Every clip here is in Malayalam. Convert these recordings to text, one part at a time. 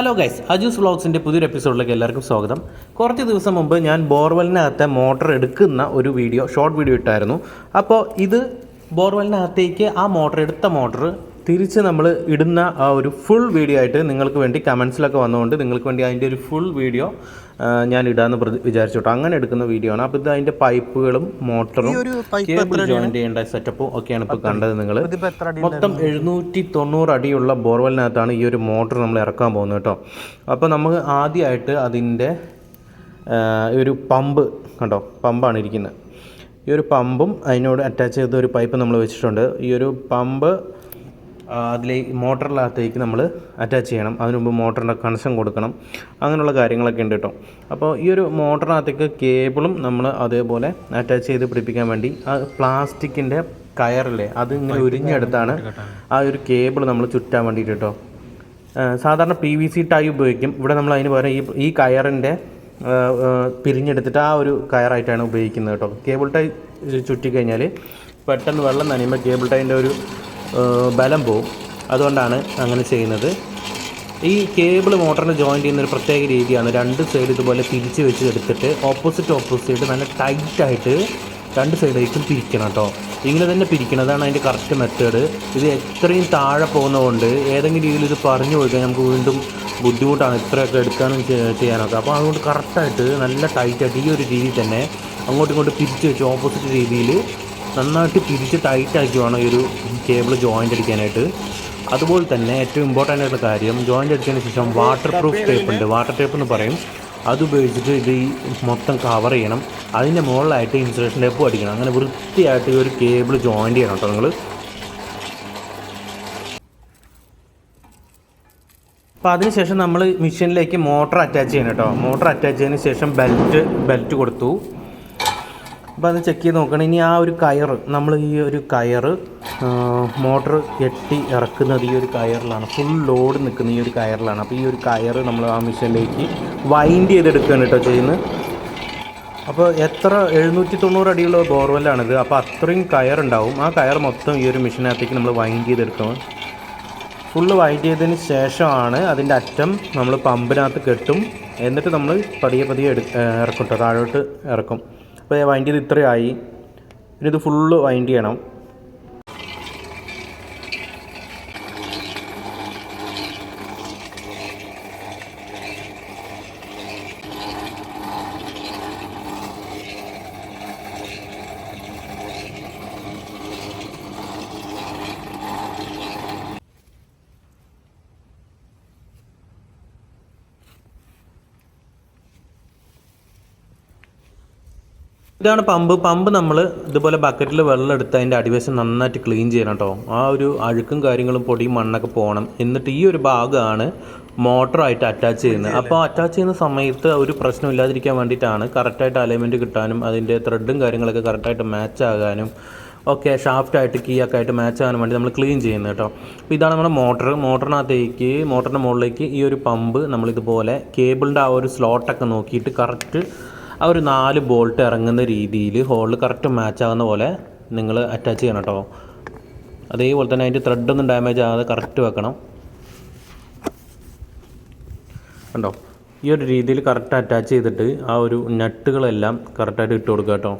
ഹലോ ഗൈസ് അജൂസ് വ്ളോഗ്സിന്റെ പുതിയൊരു എപ്പിസോഡിലേക്ക് എല്ലാവർക്കും സ്വാഗതം. കുറച്ച് ദിവസം മുമ്പ് ഞാൻ ബോർവെലിനകത്തെ മോട്ടർ എടുക്കുന്ന ഒരു വീഡിയോ ഷോർട്ട് വീഡിയോ ഇട്ടായിരുന്നു. അപ്പോൾ ഇത് ബോർവെലിനകത്തേക്ക് ആ മോട്ടർ എടുത്ത മോട്ടർ തിരിച്ച് നമ്മൾ ഇടുന്ന ആ ഒരു ഫുൾ വീഡിയോ ആയിട്ട് നിങ്ങൾക്ക് വേണ്ടി കമൻസിലൊക്കെ വന്നുകൊണ്ട് നിങ്ങൾക്ക് വേണ്ടി അതിന്റെ ഒരു ഫുൾ വീഡിയോ ഞാൻ ഇടാമെന്ന് പ്രതി- വിചാരിച്ചു കേട്ടോ അങ്ങനെ എടുക്കുന്ന വീഡിയോ ആണ്. അപ്പോൾ ഇത് അതിന്റെ പൈപ്പുകളും മോട്ടറും കേബിൾ ജോയിൻ ചെയ്യേണ്ട സെറ്റപ്പും ഒക്കെയാണ് ഇപ്പോൾ കണ്ടത് നിങ്ങൾ മൊത്തം എഴുന്നൂറ്റി തൊണ്ണൂറ് അടിയുള്ള ബോർവെല്ലിനകത്താണ് ഈ ഒരു മോട്ടർ നമ്മൾ ഇറക്കാൻ പോകുന്നത് കേട്ടോ. അപ്പോൾ നമുക്ക് ആദ്യമായിട്ട് അതിന്റെ ഒരു പമ്പ് കണ്ടോ? പമ്പാണ് ഇരിക്കുന്നത്. ഈ ഒരു പമ്പും അതിനോട് അറ്റാച്ച് ചെയ്ത ഒരു പൈപ്പ് നമ്മൾ വെച്ചിട്ടുണ്ട്. ഈ ഒരു പമ്പ് അതിലെ മോട്ടറിനകത്തേക്ക് നമ്മൾ അറ്റാച്ച് ചെയ്യണം. അതിനു മുമ്പ് മോട്ടറിന്റെ കണക്ഷൻ കൊടുക്കണം. അങ്ങനെയുള്ള കാര്യങ്ങളൊക്കെ ഉണ്ട് കേട്ടോ. അപ്പോൾ ഈ ഒരു മോട്ടറിനകത്തേക്ക് കേബിളും നമ്മൾ അതേപോലെ അറ്റാച്ച് ചെയ്ത് പിടിപ്പിക്കാൻ വേണ്ടി ആ പ്ലാസ്റ്റിക്കിന്റെ കയറില്ലേ അത് ഇങ്ങനെ ഉരിഞ്ഞെടുത്താണ് ആ ഒരു കേബിൾ നമ്മൾ ചുറ്റാൻ വേണ്ടിയിട്ട് കേട്ടോ. സാധാരണ പി വി സി ടൈ ഉപയോഗിക്കും. ഇവിടെ നമ്മൾ അതിന് പകരം ഈ ഈ കയറിന്റെ പിരിഞ്ഞെടുത്തിട്ട് ആ ഒരു കയറായിട്ടാണ് ഉപയോഗിക്കുന്നത് കേട്ടോ. കേബിൾ ടൈ ചുറ്റിക്കഴിഞ്ഞാൽ പെട്ടെന്ന് വെള്ളം നനയുമ്പോൾ കേബിൾ ടൈന്റെ ഒരു ബലം പോവും. അതുകൊണ്ടാണ് അങ്ങനെ ചെയ്യുന്നത്. ഈ കേബിൾ മോട്ടറിന് ജോയിൻ ചെയ്യുന്ന ഒരു പ്രത്യേക രീതിയാണ് രണ്ട് സൈഡ് ഇതുപോലെ തിരിച്ച് വെച്ച് എടുത്തിട്ട് ഓപ്പോസിറ്റ് ഓപ്പോസിറ്റ് നല്ല ടൈറ്റായിട്ട് രണ്ട് സൈഡിലേക്കും പിരിക്കണം കേട്ടോ. ഇങ്ങനെ തന്നെ പിരിക്കണം. അതാണ് അതിന്റെ കറക്റ്റ് മെത്തേഡ്. ഇത് എത്രയും താഴെ പോകുന്നതുകൊണ്ട് ഏതെങ്കിലും രീതിയിൽ ഇത് പറഞ്ഞു കൊടുക്കാൻ നമുക്ക് വീണ്ടും ബുദ്ധിമുട്ടാണ് ഇത്രയൊക്കെ എടുക്കാനും ചെയ്യാനൊക്കെ. അപ്പോൾ അതുകൊണ്ട് കറക്റ്റായിട്ട് നല്ല ടൈറ്റായിട്ട് ഈ ഒരു രീതിയിൽ തന്നെ അങ്ങോട്ടും ഇങ്ങോട്ടും പിരിച്ച് വെച്ച് ഓപ്പോസിറ്റ് രീതിയിൽ നന്നായിട്ട് തിരിച്ച് ടൈറ്റാക്കി വേണം ഈ ഒരു കേബിൾ ജോയിന്റ് അടിക്കാനായിട്ട്. അതുപോലെ തന്നെ ഏറ്റവും ഇമ്പോർട്ടന്റ് ആയിട്ടുള്ള കാര്യം ജോയിന്റ് അടിച്ചതിന് ശേഷം വാട്ടർ പ്രൂഫ് ടേപ്പ് ഉണ്ട്. വാട്ടർ ടേപ്പ് എന്ന് പറയും. അത് ഉപയോഗിച്ചിട്ട് ഇത് ഈ മൊത്തം കവർ ചെയ്യണം. അതിന്റെ മുകളിലായിട്ട് ഇൻസുലേഷൻ ടേപ്പ് അടിക്കണം. അങ്ങനെ വൃത്തിയായിട്ട് ഈ ഒരു കേബിൾ ജോയിന്റ് ചെയ്യണം കേട്ടോ നിങ്ങൾ അപ്പോൾ അതിനുശേഷം നമ്മൾ മെഷീനിലേക്ക് മോട്ടർ അറ്റാച്ച് ചെയ്യണം കേട്ടോ. മോട്ടർ അറ്റാച്ച് ചെയ്തതിന് ശേഷം ബെൽറ്റ് ബെൽറ്റ് കൊടുത്തു. അപ്പോൾ അത് ചെക്ക് ചെയ്ത് നോക്കണം. ഇനി ആ ഒരു കയർ നമ്മൾ ഈ ഒരു കയർ മോട്ടർ കെട്ടി ഇറക്കുന്നത് ഈ ഒരു കയറിലാണ്. ഫുൾ ലോഡ് നിൽക്കുന്ന ഈ ഒരു കയറിലാണ്. അപ്പോൾ ഈ ഒരു കയർ നമ്മൾ ആ മിഷനിലേക്ക് വൈൻഡ് ചെയ്തെടുക്കുകയാണ് കേട്ടോ ചെയ്യുന്നത്. അപ്പോൾ എത്ര എഴുന്നൂറ്റി തൊണ്ണൂറ് അടിയുള്ള ബോർവെല്ലാണിത് അപ്പോൾ അത്രയും കയർ ഉണ്ടാവും ആ കയർ മൊത്തം ഈ ഒരു മെഷീനകത്തേക്ക് നമ്മൾ വൈൻഡ് ചെയ്തെടുക്കണം. ഫുള്ള് വൈൻഡ് ചെയ്തതിന് ശേഷമാണ് അതിന്റെ അറ്റം നമ്മൾ പമ്പിനകത്ത് കെട്ടും. എന്നിട്ട് നമ്മൾ പതിയെ പതിയെ എടു ഇറക്കും കേട്ടോ താഴോട്ട് ഇറക്കും. അപ്പോൾ വൈൻഡ് ചെയ്ത് ഇത്രയായി ഇനി ഇത് ഫുള്ള് വൈൻഡ് ചെയ്യണം. ഇതാണ് പമ്പ്. പമ്പ് നമ്മൾ ഇതുപോലെ ബക്കറ്റിൽ വെള്ളം എടുത്ത് അതിന്റെ അടിവശം നന്നായിട്ട് ക്ലീൻ ചെയ്യണം കേട്ടോ ആ ഒരു അഴുക്കും കാര്യങ്ങളും പൊടിയും മണ്ണൊക്കെ പോകണം എന്നിട്ട് ഈ ഒരു ഭാഗമാണ് മോട്ടറായിട്ട് അറ്റാച്ച് ചെയ്യുന്നത്. അപ്പോൾ അറ്റാച്ച് ചെയ്യുന്ന സമയത്ത് ഒരു പ്രശ്നം ഇല്ലാതിരിക്കാൻ വേണ്ടിയിട്ടാണ് കറക്റ്റായിട്ട് അലൈൻമെന്റ് കിട്ടാനും അതിന്റെ ത്രെഡും കാര്യങ്ങളൊക്കെ കറക്റ്റായിട്ട് മാച്ച് ആകാനും ഒക്കെ ഷാഫ്റ്റായിട്ട് കീ ഒക്കെ ആയിട്ട് മാച്ച് ആകാൻ വേണ്ടി നമ്മൾ ക്ലീൻ ചെയ്യുന്നത് കേട്ടോ അപ്പോൾ ഇതാണ് നമ്മുടെ മോട്ടർ മോട്ടറിനകത്തേക്ക് മോട്ടറിന്റെ മുകളിലേക്ക് ഈ ഒരു പമ്പ് നമ്മളിതുപോലെ കേബിളിന്റെ ആ ഒരു സ്ലോട്ടൊക്കെ നോക്കിയിട്ട് കറക്റ്റ് ആ ഒരു നാല് ബോൾട്ട് ഇറങ്ങുന്ന രീതിയിൽ ഹോളിൽ കറക്റ്റ് മാച്ച് ആകുന്ന പോലെ നിങ്ങൾ അറ്റാച്ച് ചെയ്യണം കേട്ടോ അതേപോലെ തന്നെ അതിന്റെ ത്രെഡൊന്നും ഡാമേജ് ആകാതെ കറക്റ്റ് വെക്കണം. കണ്ടോ? ഈ ഒരു രീതിയിൽ കറക്റ്റ് അറ്റാച്ച് ചെയ്തിട്ട് ആ ഒരു നട്ടുകളെല്ലാം കറക്റ്റായിട്ട് ഇട്ട് കൊടുക്കുക കേട്ടോ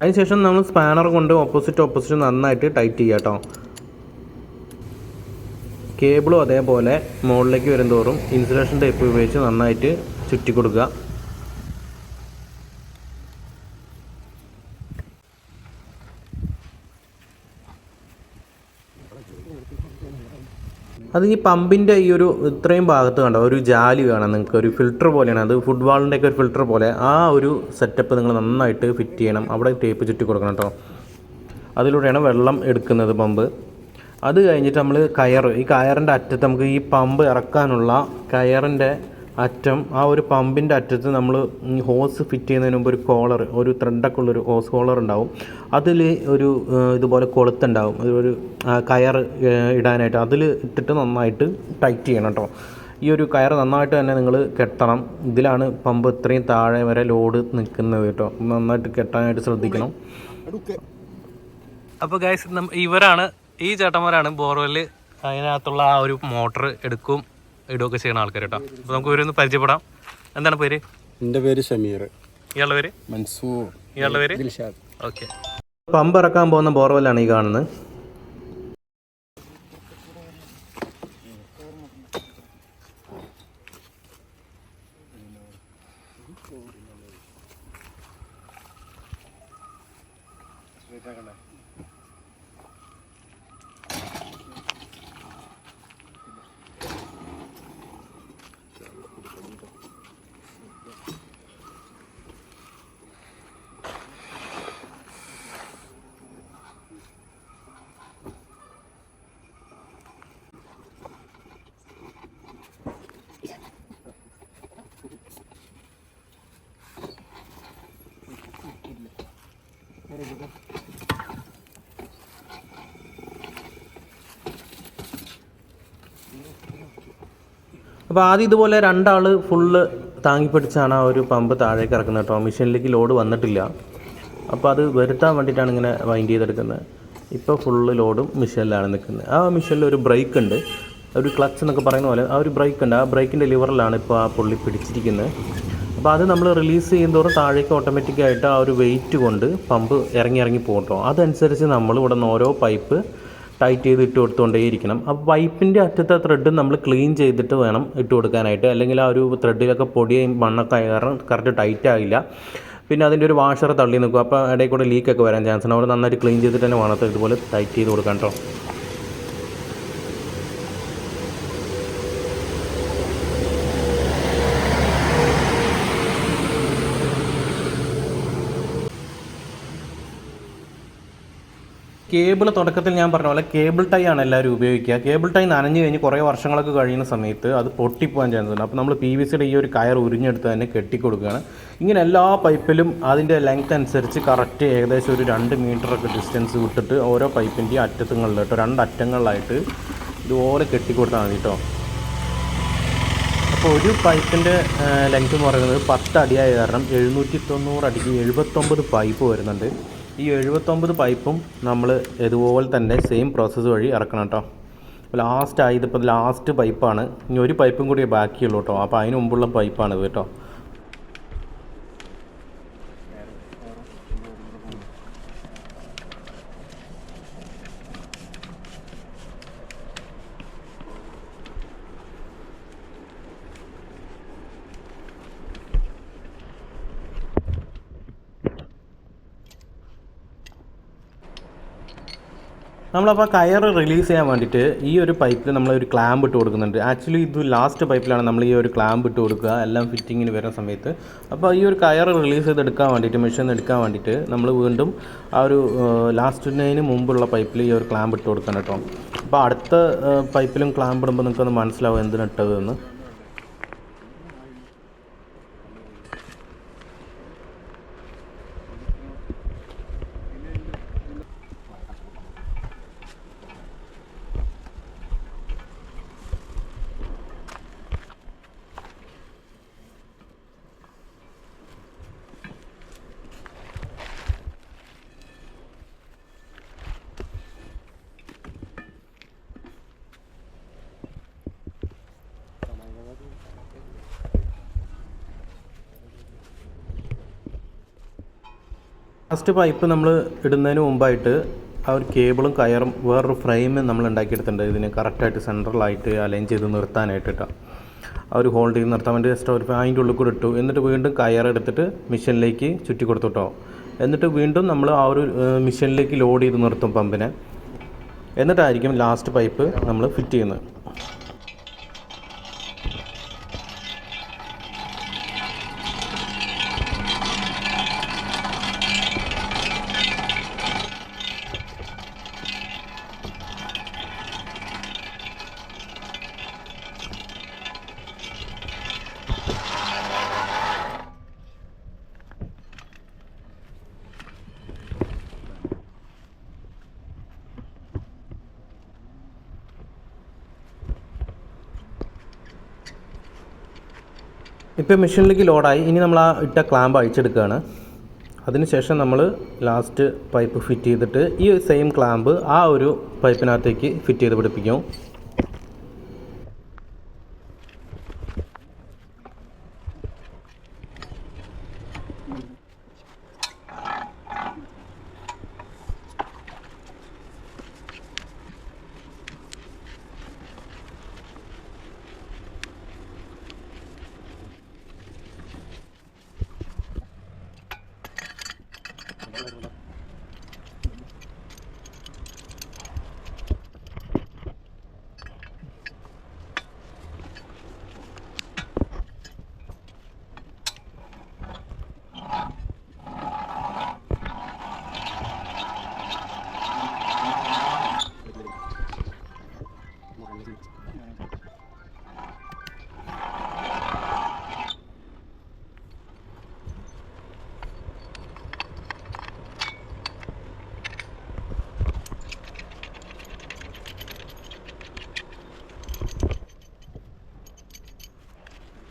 അതിനുശേഷം നമ്മൾ സ്പാനർ കൊണ്ട് ഓപ്പോസിറ്റ് ഓപ്പോസിറ്റ് നന്നായിട്ട് ടൈറ്റ് ചെയ്യാം കേട്ടോ കേബിളും അതേപോലെ മുകളിലേക്ക് വരുന്തോറും ഇൻസുലേഷൻ ടേപ്പ് ഉപയോഗിച്ച് നന്നായിട്ട് ചുറ്റി കൊടുക്കുക അത് ഈ പമ്പിന്റെ ഈ ഒരു ഇത്രയും ഭാഗത്ത് കണ്ടോ ഒരു ജാലി കാണാം നിങ്ങൾക്ക്. ഒരു ഫിൽറ്റർ പോലെയാണ്. അത് ഫുട്ബോളിന്റെ ഒക്കെ ഒരു ഫിൽറ്റർ പോലെ. ആ ഒരു സെറ്റപ്പ് നിങ്ങൾ നന്നായിട്ട് ഫിറ്റ് ചെയ്യണം. അവിടെ ടേപ്പ് ചുറ്റി കൊടുക്കണം കേട്ടോ. അതിലൂടെയാണ് വെള്ളം എടുക്കുന്നത് പമ്പ്. അത് കഴിഞ്ഞിട്ട് നമ്മൾ കയർ ഈ കയറിന്റെ അറ്റത്ത് നമുക്ക് ഈ പമ്പ് ഇറക്കാനുള്ള കയറിന്റെ അറ്റം ആ ഒരു പമ്പിന്റെ അറ്റത്ത് നമ്മൾ ഹോസ് ഫിറ്റ് ചെയ്യുന്നതിന് മുമ്പ് ഒരു കോളർ ഒരു ത്രെഡൊക്കെ ഉള്ളൊരു ഹോസ് കോളർ ഉണ്ടാവും. അതിൽ ഒരു ഇതുപോലെ കൊളുത്തുണ്ടാവും. ഒരു- കയർ ഇടാനായിട്ട്. അതിൽ ഇട്ടിട്ട് നന്നായിട്ട് ടൈറ്റ് ചെയ്യണം കേട്ടോ. ഈ ഒരു കയർ നന്നായിട്ട് തന്നെ നിങ്ങൾ കെട്ടണം. ഇതിലാണ് പമ്പ് ഇത്രയും താഴെ വരെ ലോഡ് നിൽക്കുന്നത് കേട്ടോ. നന്നായിട്ട് കെട്ടാനായിട്ട് ശ്രദ്ധിക്കണം. അപ്പോൾ ഗൈസ് ഇവരാണ് ഈ ചേട്ടന്മാരാണ് ബോർവെൽ അതിനകത്തുള്ള ആ ഒരു മോട്ടർ എടുക്കും ഇടുകയൊക്കെ ചെയ്യുന്ന ആൾക്കാർ കേട്ടോ. അപ്പോൾ നമുക്ക് ഇവരൊന്ന് പരിചയപ്പെടാം. എന്താണ് പേര്? എന്റെ പേര് ഷമീർ. ഇയാളുടെ പേര്? മൻസൂർ. ഇയാളുടെ പേര്? ദിൽഷാദ്. ഓക്കെ. പമ്പ് ഇറക്കാൻ പോകുന്ന ബോർവെല്ലാണ് ഈ കാണുന്നത്. അപ്പോൾ ആദ്യം ഇതുപോലെ രണ്ടാൾ ഫുള്ള് താങ്ങി പിടിച്ചാണ് ആ ഒരു പമ്പ് താഴേക്ക് ഇറക്കുന്നത് കേട്ടോ. മെഷീനിലേക്ക് ലോഡ് വന്നിട്ടില്ല. അപ്പോൾ അത് വരുത്താൻ വേണ്ടിയിട്ടാണ് ഇങ്ങനെ വൈൻഡ് ചെയ്തെടുക്കുന്നത്. ഇപ്പോൾ ഫുള്ള് ലോഡും മിഷനിലാണ് നിൽക്കുന്നത്. ആ മിഷനിൽ ഒരു ബ്രേക്ക് ഉണ്ട്. ഒരു ക്ലച്ച് എന്നൊക്കെ പറയുന്ന പോലെ ആ ഒരു ബ്രേക്ക് ഉണ്ട്. ആ ബ്രേക്കിന്റെ ലിവറിലാണ് ഇപ്പോൾ ആ പുള്ളി പിടിച്ചിരിക്കുന്നത്. അപ്പോൾ അത് നമ്മൾ റിലീസ് ചെയ്യുന്നതോറും താഴേക്ക് ഓട്ടോമാറ്റിക്കായിട്ട് ആ ഒരു വെയിറ്റ് കൊണ്ട് പമ്പ് ഇറങ്ങി ഇറങ്ങി പോകട്ടോ അതനുസരിച്ച് നമ്മൾ ഇവിടെ നിന്ന് ഓരോ പൈപ്പ് ടൈറ്റ് ചെയ്ത് ഇട്ട് കൊടുത്തുകൊണ്ടേയിരിക്കണം. അപ്പോൾ പൈപ്പിന്റെ അറ്റത്തെ ത്രെഡ് നമ്മൾ ക്ലീൻ ചെയ്തിട്ട് വേണം ഇട്ട് കൊടുക്കാനായിട്ട്. അല്ലെങ്കിൽ ആ ഒരു ത്രെഡിലൊക്കെ പൊടിയും മണ്ണൊക്കെ കാരണം കറക്റ്റ് ടൈറ്റ് ആയില്ല. പിന്നെ അതിന്റെ ഒരു വാഷർ തള്ളി നിൽക്കും. അപ്പോൾ ഇടയിൽ കൂടെ ലീക്കൊക്കെ വരാൻ ചാൻസ് ഉണ്ട്. അവിടെ നന്നായിട്ട് ക്ലീൻ ചെയ്തിട്ട് തന്നെ വേണം ഇതുപോലെ ടൈറ്റ് ചെയ്ത് കൊടുക്കാൻ കേട്ടോ. കേബിൾ തുടക്കത്തിൽ ഞാൻ പറഞ്ഞ പോലെ കേബിൾ ടൈ ആണ് എല്ലാവരും ഉപയോഗിക്കുക. കേബിൾ ടൈ നനഞ്ഞു കഴിഞ്ഞ് കുറേ വർഷങ്ങളൊക്കെ കഴിയുന്ന സമയത്ത് അത് പൊട്ടിപ്പോകാൻ ചാൻസ് ഉണ്ട്. അപ്പോൾ നമ്മൾ പി വി സിയുടെ ഈ ഒരു കയർ ഉരിഞ്ഞെടുത്ത് തന്നെ കെട്ടിക്കൊടുക്കുകയാണ്. ഇങ്ങനെ എല്ലാ പൈപ്പിലും അതിന്റെ ലെങ്ത് അനുസരിച്ച് കറക്റ്റ് ഏകദേശം ഒരു രണ്ട് മീറ്ററൊക്കെ ഡിസ്റ്റൻസ് വിട്ടിട്ട് ഓരോ പൈപ്പിന്റെയും അറ്റത്തുങ്ങളിൽ കേട്ടോ രണ്ട് അറ്റങ്ങളിലായിട്ട് ഇതുപോലെ കെട്ടിക്കൊടുത്താൽ മതി കേട്ടോ. അപ്പോൾ ഒരു പൈപ്പിന്റെ ലെങ്ത് എന്ന് പറയുന്നത് പത്ത് അടിയായ കാരണം എഴുന്നൂറ്റി തൊണ്ണൂറ് അടിക്ക് എഴുപത്തൊമ്പത് പൈപ്പ് വരുന്നുണ്ട്. ഈ എഴുപത്തൊമ്പത് പൈപ്പും നമ്മൾ ഇതുപോലെ തന്നെ സെയിം പ്രോസസ്സ് വഴി ഇറക്കണം കേട്ടോ ലാസ്റ്റ് ആയി ഇതിപ്പോൾ ലാസ്റ്റ് പൈപ്പാണ്. ഇനി ഒരു പൈപ്പും കൂടി ബാക്കിയുള്ളൂ കേട്ടോ അപ്പോൾ അതിന് മുമ്പുള്ള പൈപ്പാണിത് കേട്ടോ നമ്മളപ്പോൾ കയർ റിലീസ് ചെയ്യാൻ വേണ്ടിയിട്ട് ഈ ഒരു പൈപ്പിൽ നമ്മൾ ഒരു ക്ലാമ്പ് ഇട്ട് കൊടുക്കുന്നുണ്ട്. ആക്ച്വലി ഇത് ലാസ്റ്റ് പൈപ്പിലാണ് നമ്മൾ ഈ ഒരു ക്ലാമ്പ് ഇട്ട് കൊടുക്കുക. എല്ലാം ഫിറ്റിങ്ങിന് വരുന്ന സമയത്ത്. അപ്പോൾ ഈ ഒരു കയർ റിലീസ് ചെയ്തെടുക്കാൻ വേണ്ടിയിട്ട് മെഷീൻ എടുക്കാൻ വേണ്ടിയിട്ട് നമ്മൾ വീണ്ടും ആ ഒരു ലാസ്റ്റിനതിന് മുമ്പുള്ള പൈപ്പിൽ ഈ ഒരു ക്ലാമ്പ് ഇട്ട് കൊടുക്കണം കേട്ടോ അപ്പോൾ അടുത്ത പൈപ്പിലും ക്ലാമ്പ് ഇടുമ്പോൾ നിങ്ങൾക്കൊന്ന് മനസ്സിലാവും എന്തിനിട്ടതെന്ന് ലാസ്റ്റ് പൈപ്പ് നമ്മൾ ഇടുന്നതിന് മുമ്പായിട്ട് ആ ഒരു കേബിളും കയറും വേറൊരു ഫ്രെയിം നമ്മൾ ഉണ്ടാക്കിയെടുത്തിട്ടുണ്ട്. ഇതിന് കറക്റ്റായിട്ട് സെൻട്രലായിട്ട് അലൈൻ ചെയ്ത് നിർത്താനായിട്ട് കേട്ടോ ആ ഒരു ഹോൾഡ് ചെയ്ത് നിർത്താൻ വേണ്ടി ജസ്റ്റ് ഒരു അതിന്റെ ഉള്ളിൽ കൂടെ ഇട്ടു. എന്നിട്ട് വീണ്ടും കയർ എടുത്തിട്ട് മിഷനിലേക്ക് ചുറ്റി കൊടുത്തു കേട്ടോ എന്നിട്ട് വീണ്ടും നമ്മൾ ആ ഒരു മിഷനിലേക്ക് ലോഡ് ചെയ്ത് നിർത്തും പമ്പിനെ എന്നിട്ടായിരിക്കും ലാസ്റ്റ് പൈപ്പ് നമ്മൾ ഫിറ്റ് ചെയ്യുന്നത്. ഇപ്പോൾ മെഷീനിലേക്ക് ലോഡായി. ഇനി നമ്മൾ ആ ഇട്ട ക്ലാമ്പ് അഴിച്ചെടുക്കുകയാണ് അതിനുശേഷം നമ്മൾ ലാസ്റ്റ് പൈപ്പ് ഫിറ്റ് ചെയ്തിട്ട് ഈ സെയിം ക്ലാമ്പ് ആ ഒരു പൈപ്പിനകത്തേക്ക് ഫിറ്റ് ചെയ്ത് പിടിപ്പിക്കും.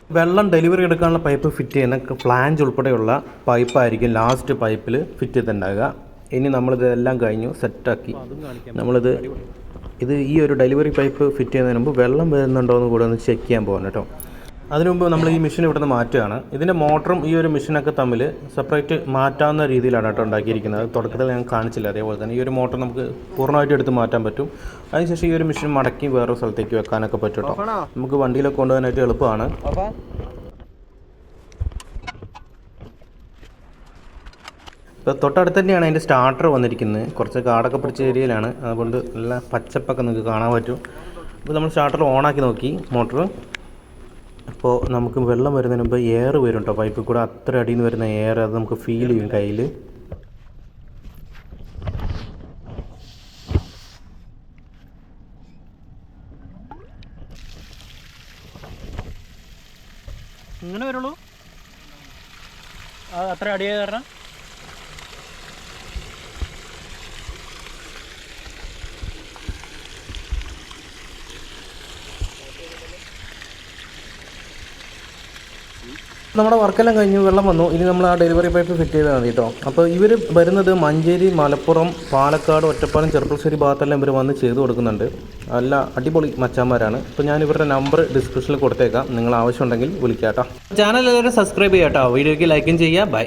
വെള്ളം ഡെലിവറി എടുക്കാനുള്ള പൈപ്പ് ഫിറ്റ് ചെയ്യുന്ന ഫ്ലാഞ്ച് ഉൾപ്പെടെയുള്ള പൈപ്പായിരിക്കും ലാസ്റ്റ് പൈപ്പിൽ ഫിറ്റ് ചെയ്തിട്ടുണ്ടാകുക ഇനി നമ്മളിതെല്ലാം കഴിഞ്ഞു സെറ്റാക്കി നമ്മളിത് ഇത് ഈ ഒരു ഡെലിവറി പൈപ്പ് ഫിറ്റ് ചെയ്യുന്നതിന് മുമ്പ് വെള്ളം വരുന്നുണ്ടോ എന്ന് കൂടെ ഒന്ന് ചെക്ക് ചെയ്യാൻ പോകണം കേട്ടോ. അതിനു മുമ്പ് നമ്മൾ ഈ മെഷീൻ ഇവിടുന്ന് മാറ്റുകയാണ്. ഇതിന്റെ മോട്ടറും ഈ ഒരു മെഷീനൊക്കെ തമ്മിൽ സെപ്പറേറ്റ് മാറ്റാവുന്ന രീതിയിലാണ് കേട്ടോ ഉണ്ടാക്കിയിരിക്കുന്നത്. തുടക്കത്തിൽ ഞാൻ കാണിച്ചില്ല. അതേപോലെ തന്നെ ഈ ഒരു മോട്ടർ നമുക്ക് പൂർണമായിട്ട് എടുത്ത് മാറ്റാൻ പറ്റും. അതിനുശേഷം ഈ ഒരു മെഷീൻ മടക്കി വേറൊരു സ്ഥലത്തേക്ക് വെക്കാനൊക്കെ പറ്റും കേട്ടോ. നമുക്ക് വണ്ടിയിലൊക്കെ കൊണ്ടുപോകാനായിട്ട് എളുപ്പമാണ്. ഇപ്പോൾ തൊട്ടടുത്ത് തന്നെയാണ് അതിന്റെ സ്റ്റാർട്ടർ വന്നിരിക്കുന്നത്. കുറച്ച് കാടൊക്കെ പിടിച്ച ഏരിയയിലാണ്. അതുകൊണ്ട് നല്ല പച്ചപ്പൊക്കെ നിങ്ങൾക്ക് കാണാൻ പറ്റും. അപ്പോൾ നമ്മൾ സ്റ്റാർട്ടർ ഓണാക്കി നോക്കി. മോട്ടർ അപ്പോൾ നമുക്ക് വെള്ളം വരുന്നതിന് മുമ്പ് എയർ വരും കേട്ടോ പൈപ്പിൽ കൂടെ അത്ര അടിയിൽ നിന്ന് വരുന്ന എയർ അത് നമുക്ക് ഫീൽ ചെയ്യും കയ്യിൽ ഇങ്ങനെ വരുള്ളൂ. അത്ര അടിയായ കാരണം? നമ്മുടെ വർക്കെല്ലാം കഴിഞ്ഞു വെള്ളം വന്നു. ഇനി നമ്മൾ ആ ഡെലിവറി പൈപ്പ് ഫിറ്റ് ചെയ്താൽ മതി കേട്ടോ അപ്പോൾ ഇവർ വരുന്നത് മഞ്ചേരി മലപ്പുറം പാലക്കാട് ഒറ്റപ്പാലം ചെറുപ്പശ്ശേരി ഭാഗത്തെല്ലാം ഇവർ വന്ന് ചെയ്തു കൊടുക്കുന്നുണ്ട്. നല്ല അടിപൊളി മച്ചാന്മാരാണ്. അപ്പോൾ ഞാൻ ഇവരുടെ നമ്പർ ഡിസ്ക്രിപ്ഷനിൽ കൊടുത്തേക്കാം. നിങ്ങൾ ആവശ്യമുണ്ടെങ്കിൽ വിളിക്കാം കേട്ടോ ചാനൽ എല്ലാവരും സബ്സ്ക്രൈബ് ചെയ്യാം കേട്ടോ വീഡിയോയ്ക്ക് ലൈക്കും ചെയ്യുക. ബൈ.